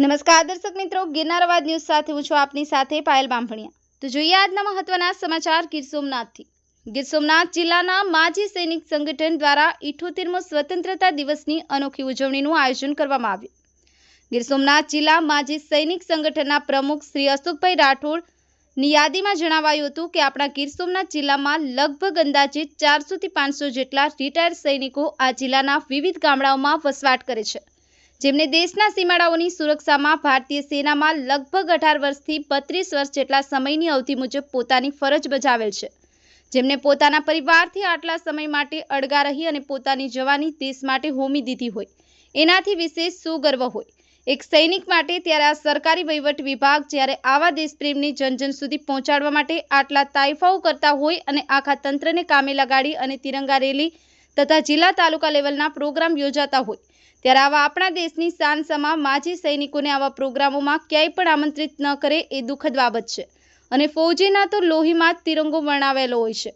નમસ્કાર દર્શક મિત્રો ગિરનાર અવાજ ન્યૂઝ સાથે હું છું આપની સાથે પાયલ બામભણિયા. તો જોઈએ આજના મહત્વના સમાચાર ગીર સોમનાથથી. ગીર સોમનાથ જિલ્લાના માજી સૈનિક સંગઠન દ્વારા ઇઠોતેરમો સ્વતંત્રતા દિવસની અનોખી ઉજવણીનું આયોજન કરવામાં આવ્યું. ગીર સોમનાથ જિલ્લા માજી સૈનિક સંગઠનના પ્રમુખ શ્રી અશોકભાઈ રાઠોડની યાદીમાં જણાવાયું હતું કે આપણા ગીર સોમનાથ જિલ્લામાં લગભગ અંદાજે ચારસોથી પાંચસો જેટલા રિટાયર્ડ સૈનિકો આ જિલ્લાના વિવિધ ગામડાઓમાં વસવાટ કરે છે. જેમને દેશના સીમાડાઓની સુરક્ષામાં ભારતીય સેનામાં લગભગ અઢાર વર્ષથી બત્રીસ વર્ષ જેટલા સમયની અવધિ મુજબ પોતાની ફરજ બજાવેલ છે. જેમને પોતાના પરિવારથી આટલા સમય માટે અળગા રહી અને પોતાની જવાની દેશ માટે હોમી દીધી હોય. એનાથી વિશેષ શું ગર્વ હોય. એક સૈનિક માટે ત્યારે આ સરકારી વહીવટ વિભાગ જ્યારે આવા દેશપ્રેમની જનજન સુધી પહોંચાડવા માટે આટલા તાઇફાઓ કરતા હોય અને આખા તંત્રને કામે લગાડી અને તિરંગા રેલી તથા જિલ્લા તાલુકા લેવલના પ્રોગ્રામ યોજાતા હોય ત્યારે આવા આપણા દેશની શાન સમા માજી સૈનિકોને આવા પ્રોગ્રામોમાં ક્યાંય પણ આમંત્રિત ન કરે એ દુઃખદ બાબત છે. અને ફૌજીના તો લોહીમાં તિરંગો વર્ણાવેલો હોય છે.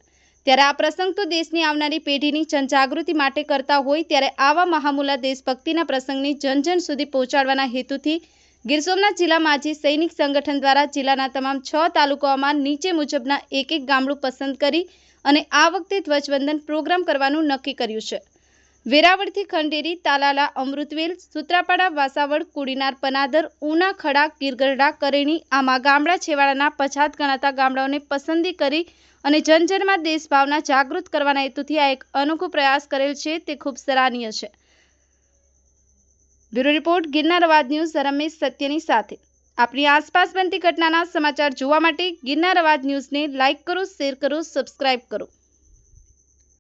ત્યારે આ પ્રસંગ તો દેશની આવનારી પેઢીની જનજાગૃતિ માટે કરતા હોય ત્યારે આવા મહામુલા દેશભક્તિના પ્રસંગની જન જન સુધી પહોંચાડવાના હેતુથી ગીર સોમનાથ જિલ્લા માજી સૈનિક સંગઠન દ્વારા જિલ્લાના તમામ છ તાલુકાઓમાં નીચે મુજબના એક એક ગામડું પસંદ કરી અને આ વખતે ધ્વજવંદન પ્રોગ્રામ કરવાનું નક્કી કર્યું છે. વેરાવળથી ખંડેરી, તાલાલા, અમૃતવેલ, સુત્રાપાડા વાસાવડ કુડીનાર, પનાદર, ઉના, ખડા, ગીરગરડા, કરેણી આમાં ગામડા છેવાડાના પછાત ગણાતા ગામડાઓને પસંદગી કરી અને જનજનમાં દેશભાવના જાગૃત કરવાના હેતુથી આ એક અનોખો પ્રયાસ કરેલ છે તે ખૂબ સરાહનીય છે. બ્યુરો રિપોર્ટ, ગિરનાર અવાજ ન્યૂઝ, રમેશ સત્યની સાથે. આપણી આસપાસ બનતી ઘટનાના સમાચાર જોવા માટે ગિરનાર અવાજ ન્યૂઝને લાઇક કરો, શેર કરો, સબસ્ક્રાઇબ કરો.